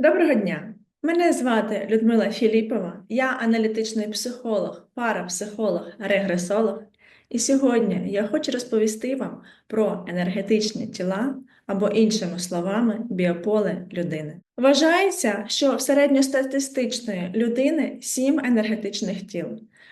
Доброго дня! Мене звати Людмила Філіпова, я аналітичний психолог, парапсихолог, регресолог. І сьогодні я хочу розповісти вам про енергетичні тіла або, іншими словами, біополе людини. Вважається, що в середньостатистичної людини сім енергетичних тіл,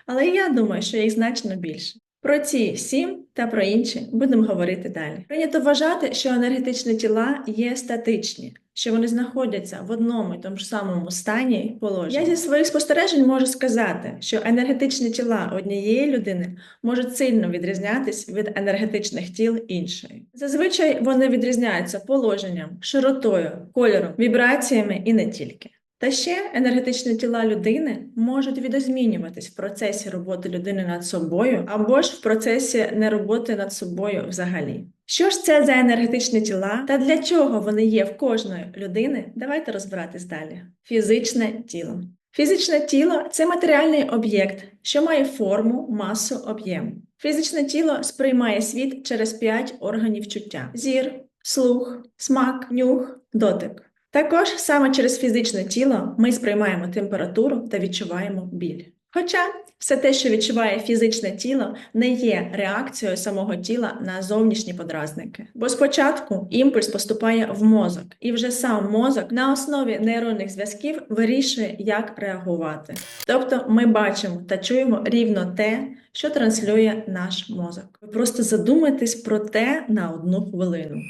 але я думаю, що їх значно більше. Про ці сім та про інші будемо говорити далі. Прийнято вважати, що енергетичні тіла є статичні, що вони знаходяться в одному і тому ж самому стані і положенні. Я зі своїх спостережень можу сказати, що енергетичні тіла однієї людини можуть сильно відрізнятись від енергетичних тіл іншої. Зазвичай вони відрізняються положенням, широтою, кольором, вібраціями і не тільки. Та ще енергетичні тіла людини можуть відозмінюватись в процесі роботи людини над собою або ж в процесі нероботи над собою взагалі. Що ж це за енергетичні тіла та для чого вони є в кожної людини? Давайте розбиратись далі. Фізичне тіло. Фізичне тіло це матеріальний об'єкт, що має форму, масу, об'єм. Фізичне тіло сприймає світ через п'ять органів чуття: зір, слух, смак, нюх, дотик. Також саме через фізичне тіло ми сприймаємо температуру та відчуваємо біль. Хоча все те, що відчуває фізичне тіло, не є реакцією самого тіла на зовнішні подразники. Бо спочатку імпульс поступає в мозок, і вже сам мозок на основі нейронних зв'язків вирішує, як реагувати. Тобто ми бачимо та чуємо рівно те, що транслює наш мозок. Ви просто задумайтесь про те на одну хвилину.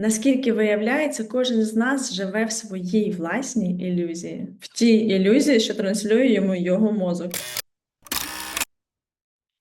Наскільки виявляється, кожен з нас живе в своїй власній ілюзії, в тій ілюзії, що транслює йому його мозок.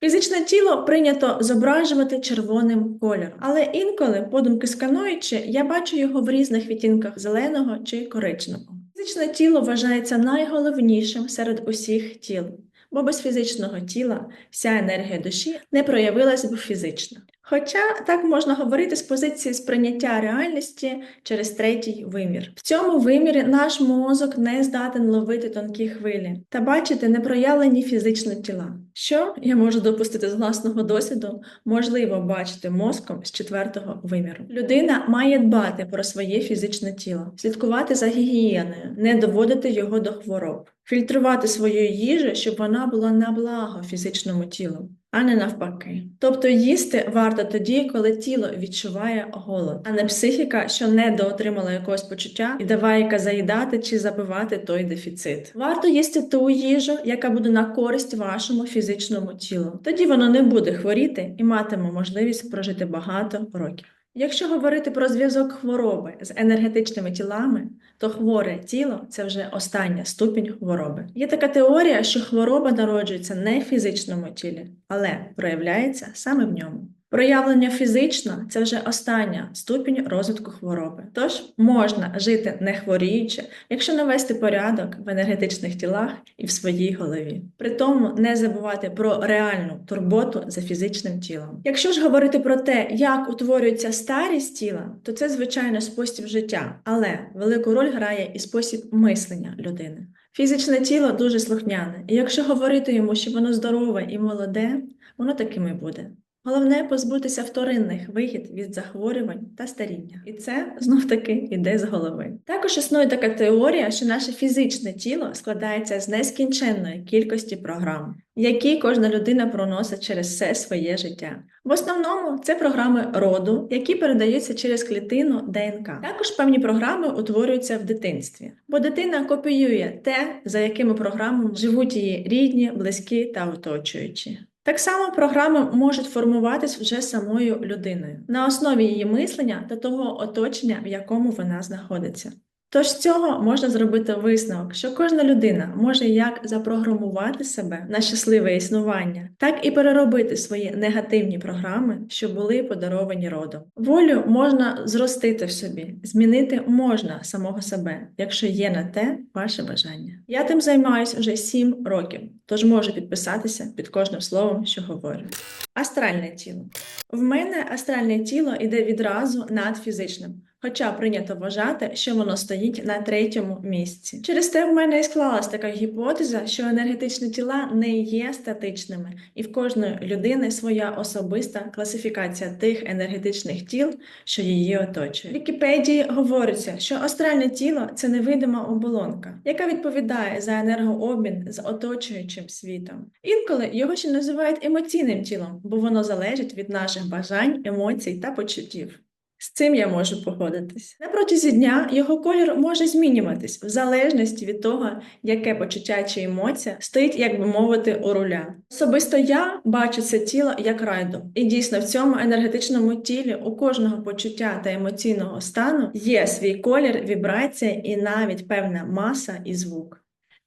Фізичне тіло прийнято зображувати червоним кольором, але інколи, подумки скануючи, я бачу його в різних відтінках зеленого чи коричневого. Фізичне тіло вважається найголовнішим серед усіх тіл, бо без фізичного тіла вся енергія душі не проявилась б фізично. Хоча так можна говорити з позиції сприйняття реальності через третій вимір. В цьому вимірі наш мозок не здатен ловити тонкі хвилі та бачити непроявлені фізичні тіла. Що я можу допустити з власного досвіду, можливо бачити мозком з четвертого виміру. Людина має дбати про своє фізичне тіло, слідкувати за гігієною, не доводити його до хвороб, фільтрувати свою їжу, щоб вона була на благо фізичному тілу а не навпаки. Тобто їсти варто тоді, коли тіло відчуває голод, а не психіка, що недоотримала якогось почуття і давай заїдати чи запивати той дефіцит. Варто їсти ту їжу, яка буде на користь вашому фізичному тілу. Тоді воно не буде хворіти і матиме можливість прожити багато років. Якщо говорити про зв'язок хвороби з енергетичними тілами, то хворе тіло це вже остання ступінь хвороби. Є така теорія, що хвороба народжується не в фізичному тілі, але проявляється саме в ньому. Проявлення фізично це вже остання ступінь розвитку хвороби. Тож можна жити не хворіючи, якщо навести порядок в енергетичних тілах і в своїй голові. При тому не забувати про реальну турботу за фізичним тілом. Якщо ж говорити про те, як утворюється старість тіла, то це звичайно спосіб життя, але велику роль грає і спосіб мислення людини. Фізичне тіло дуже слухняне, і якщо говорити йому, що воно здорове і молоде, воно таким і буде. Головне позбутися вторинних вигід від захворювань та старіння. І це знов таки йде з голови. Також існує така теорія, що наше фізичне тіло складається з нескінченної кількості програм, які кожна людина проносить через все своє життя. В основному це програми роду, які передаються через клітину ДНК. Також певні програми утворюються в дитинстві, бо дитина копіює те, за якими програмами живуть її рідні, близькі та оточуючі. Так само програми можуть формуватись вже самою людиною на основі її мислення та того оточення, в якому вона знаходиться. Тож з цього можна зробити висновок, що кожна людина може як запрограмувати себе на щасливе існування, так і переробити свої негативні програми, що були подаровані родом. Волю можна зростити в собі, змінити можна самого себе, якщо є на те ваше бажання. Я тим займаюся вже 7 років, тож можу підписатися під кожним словом, що говорю. Астральне тіло. В мене астральне тіло йде відразу над фізичним. Хоча прийнято вважати, що воно стоїть на третьому місці. Через те в мене і склалась така гіпотеза, що енергетичні тіла не є статичними, і в кожної людини своя особиста класифікація тих енергетичних тіл, що її оточує. В Вікіпедії говориться, що астральне тіло це невидима оболонка, яка відповідає за енергообмін з оточуючим світом. Інколи його ще називають емоційним тілом, бо воно залежить від наших бажань, емоцій та почуттів. З цим я можу погодитись. На протязі дня його колір може змінюватись в залежності від того, яке почуття чи емоція стоїть, як би мовити, у руля. Особисто я бачу це тіло як райду, і дійсно в цьому енергетичному тілі у кожного почуття та емоційного стану є свій колір, вібрація і навіть певна маса і звук.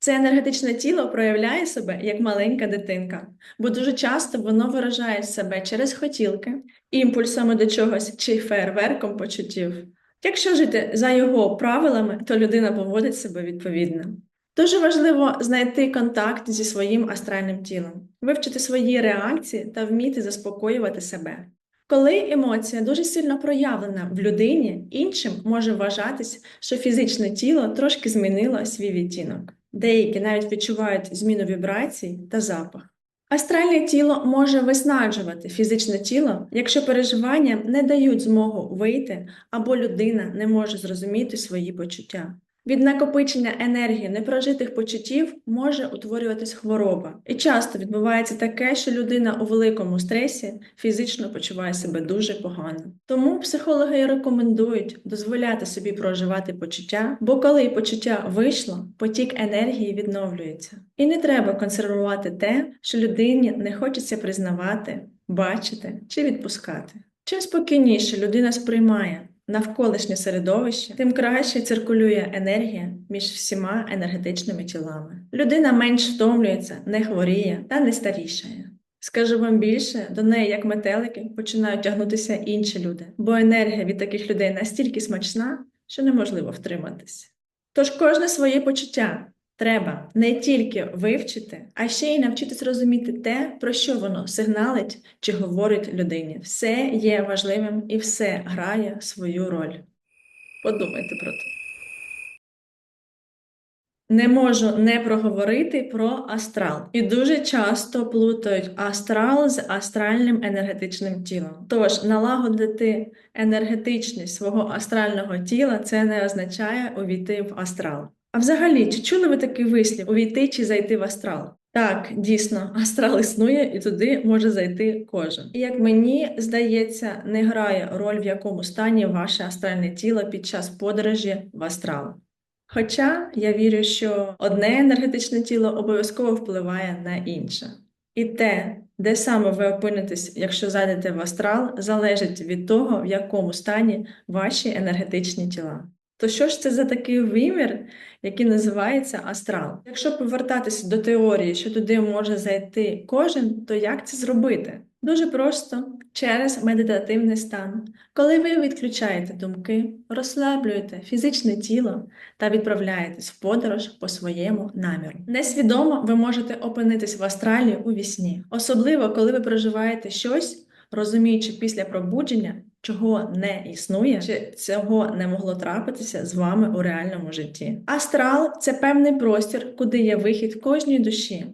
Це енергетичне тіло проявляє себе як маленька дитинка, бо дуже часто воно виражає себе через хотілки, імпульсами до чогось чи фейерверком почуттів. Якщо жити за його правилами, то людина поводить себе відповідно. Дуже важливо знайти контакт зі своїм астральним тілом, вивчити свої реакції та вміти заспокоювати себе. Коли емоція дуже сильно проявлена в людині, іншим може вважатись, що фізичне тіло трошки змінило свій відтінок. Деякі навіть відчувають зміну вібрацій та запах. Астральне тіло може виснаджувати фізичне тіло, якщо переживання не дають змогу вийти або людина не може зрозуміти свої почуття. Від накопичення енергії непрожитих почуттів може утворюватись хвороба, і часто відбувається таке, що людина у великому стресі фізично почуває себе дуже погано. Тому психологи рекомендують дозволяти собі проживати почуття, бо коли почуття вийшло, потік енергії відновлюється. І не треба консервувати те, що людині не хочеться признавати, бачити чи відпускати. Чим спокійніше людина сприймає навколишнє середовище, тим краще циркулює енергія між всіма енергетичними тілами. Людина менш втомлюється, не хворіє та не старішає. Скажу вам більше, до неї, як метелики, починають тягнутися інші люди, бо енергія від таких людей настільки смачна, що неможливо втриматися. Тож кожне своє почуття треба не тільки вивчити, а ще й навчитись розуміти те, про що воно сигналить чи говорить людині. Все є важливим і все грає свою роль. Подумайте про це. Не можу не проговорити про астрал. І дуже часто плутають астрал з астральним енергетичним тілом. Тож налагодити енергетичність свого астрального тіла це не означає увійти в астрал. А взагалі, чи чули ви такий вислів увійти чи зайти в астрал? Так, дійсно, астрал існує і туди може зайти кожен. І як мені здається, не грає роль, в якому стані ваше астральне тіло під час подорожі в астрал. Хоча я вірю, що одне енергетичне тіло обов'язково впливає на інше. І те, де саме ви опинитесь, якщо зайдете в астрал, залежить від того, в якому стані ваші енергетичні тіла. То що ж це за такий вимір, який називається астрал? Якщо повертатися до теорії, що туди може зайти кожен, то як це зробити? Дуже просто через медитативний стан, коли ви відключаєте думки, розслаблюєте фізичне тіло та відправляєтесь в подорож по своєму наміру. Несвідомо ви можете опинитись в астралі у вісні, особливо коли ви проживаєте щось, розуміючи після пробудження, чого не існує, чи цього не могло трапитися з вами у реальному житті. Астрал це певний простір, куди є вихід кожній душі.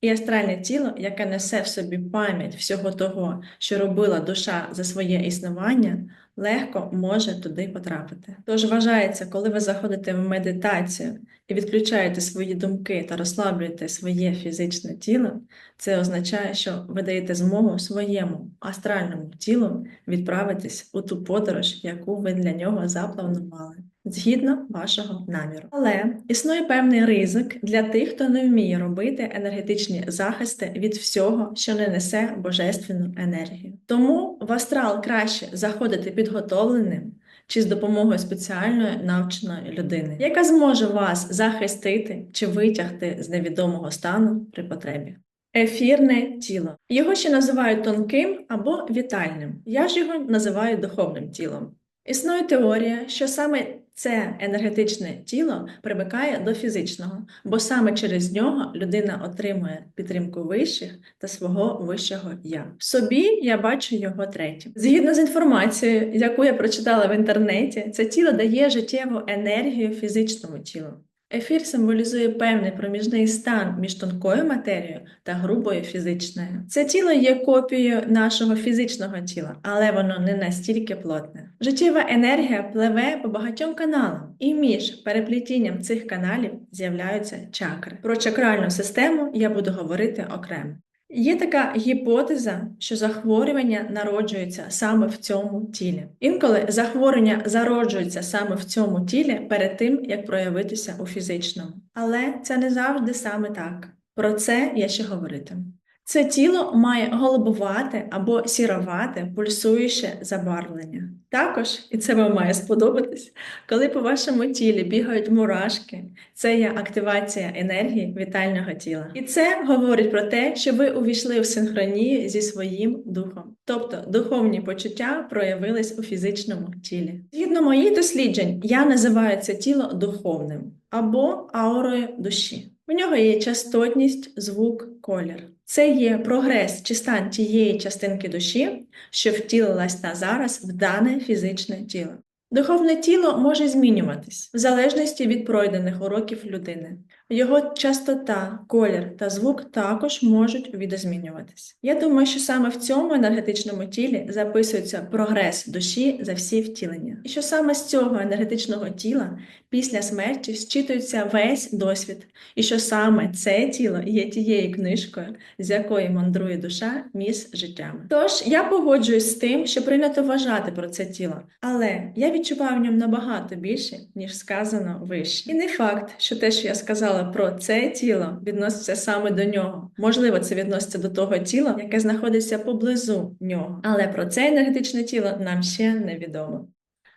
І астральне тіло, яке несе в собі пам'ять всього того, що робила душа за своє існування, легко може туди потрапити. Тож вважається, коли ви заходите в медитацію і відключаєте свої думки та розслаблюєте своє фізичне тіло, це означає, що ви даєте змогу своєму астральному тілу відправитись у ту подорож, яку ви для нього запланували. Згідно вашого наміру. Але існує певний ризик для тих, хто не вміє робити енергетичні захисти від всього, що не несе божественну енергію. Тому в астрал краще заходити підготовленим чи з допомогою спеціальної навченої людини, яка зможе вас захистити чи витягти з невідомого стану при потребі. Ефірне тіло. Його ще називають тонким або вітальним. Я ж його називаю духовним тілом. Існує теорія, що саме це енергетичне тіло примикає до фізичного, бо саме через нього людина отримує підтримку вищих та свого вищого я. В собі я бачу його третім. Згідно з інформацією, яку я прочитала в інтернеті, це тіло дає життєву енергію фізичному тілу. Ефір символізує певний проміжний стан між тонкою матерією та грубою фізичною. Це тіло є копією нашого фізичного тіла, але воно не настільки плотне. Життєва енергія пливе по багатьом каналам, і між переплітінням цих каналів з'являються чакри. Про чакральну систему я буду говорити окремо. Є така гіпотеза, що захворювання народжуються саме в цьому тілі. Інколи захворювання зароджуються саме в цьому тілі перед тим, як проявитися у фізичному. Але це не завжди саме так. Про це я ще говоритиму. Це тіло має голубувате або сіровате, пульсуюче забарвлення. Також, і це вам має сподобатись, коли по вашому тілі бігають мурашки, це є активація енергії вітального тіла. І це говорить про те, що ви увійшли в синхронію зі своїм духом. Тобто духовні почуття проявились у фізичному тілі. Згідно моїх досліджень, я називаю це тіло духовним або аурою душі. В нього є частотність, звук, колір. Це є прогрес чи стан тієї частинки душі, що втілилась на зараз в дане фізичне тіло. Духовне тіло може змінюватись в залежності від пройдених уроків людини. Його частота, колір та звук також можуть відозмінюватись. Я думаю, що саме в цьому енергетичному тілі записується прогрес душі за всі втілення, і що саме з цього енергетичного тіла після смерті зчитується весь досвід, і що саме це тіло є тією книжкою, з якої мандрує душа між життями. Тож я погоджуюсь з тим, що прийнято вважати про це тіло, але я відчуваю в ньому набагато більше, ніж сказано вище. І не факт, що те, що я сказала про це тіло, відноситься саме до нього. Можливо, це відноситься до того тіла, яке знаходиться поблизу нього. Але про це енергетичне тіло нам ще невідомо.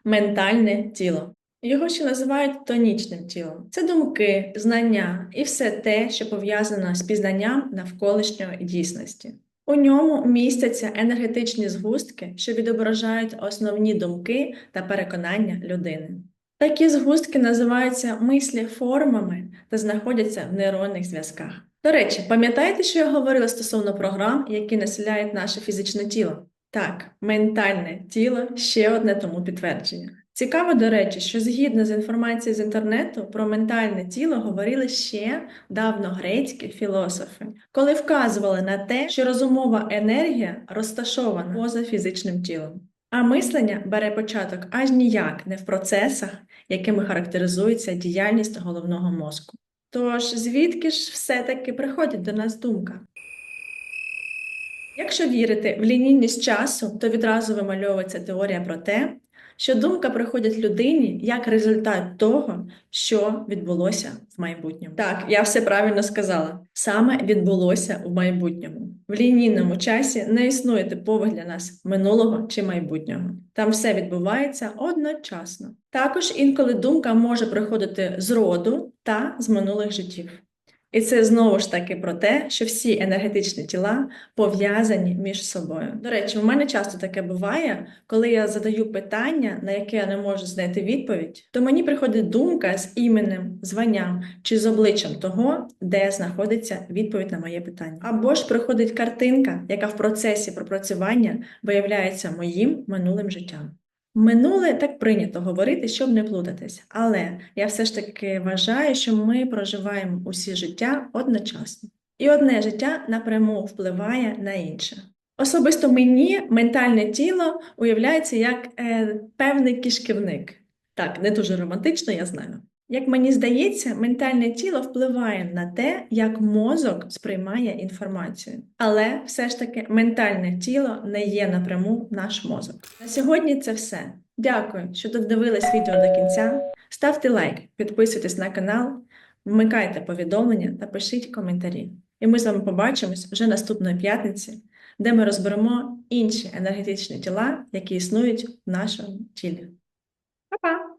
Ментальне тіло. Його ще називають тонічним тілом. Це думки, знання і все те, що пов'язано з пізнанням навколишньої дійсності. У ньому містяться енергетичні згустки, що відображають основні думки та переконання людини. Такі згустки називаються мислі формами та знаходяться в нейронних зв'язках. До речі, пам'ятаєте, що я говорила стосовно програм, які населяють наше фізичне тіло? Так, ментальне тіло ще одне тому підтвердження. Цікаво, до речі, що згідно з інформацією з інтернету про ментальне тіло говорили ще давно грецькі філософи, коли вказували на те, що розумова енергія розташована поза фізичним тілом. А мислення бере початок аж ніяк не в процесах, якими характеризується діяльність головного мозку. Тож звідки ж все-таки приходить до нас думка? Якщо вірити в лінійність часу, то відразу вимальовується теорія про те, що думка приходить людині як результат того, що відбулося в майбутньому. Так, я все правильно сказала. Саме відбулося в майбутньому. В лінійному часі не існує типових для нас минулого чи майбутнього. Там все відбувається одночасно. Також інколи думка може приходити з роду та з минулих життів. І це знову ж таки про те, що всі енергетичні тіла пов'язані між собою. До речі, у мене часто таке буває, коли я задаю питання, на яке я не можу знайти відповідь, то мені приходить думка з іменем, званням чи з обличчям того, де знаходиться відповідь на моє питання. Або ж приходить картинка, яка в процесі пропрацювання виявляється моїм минулим життям. Минуле так прийнято говорити, щоб не плутатись, але я все ж таки вважаю, що ми проживаємо усі життя одночасно, і одне життя напряму впливає на інше. Особисто мені ментальне тіло уявляється як е, певний кишківник. Так, не дуже романтично, я знаю. Як мені здається, ментальне тіло впливає на те, як мозок сприймає інформацію. Але все ж таки ментальне тіло не є напряму наш мозок. На сьогодні це все. Дякую, що додивились відео до кінця. Ставте лайк, підписуйтесь на канал, вмикайте повідомлення та пишіть коментарі. І ми з вами побачимось вже наступної п'ятниці, де ми розберемо інші енергетичні тіла, які існують в нашому тілі. Па-па!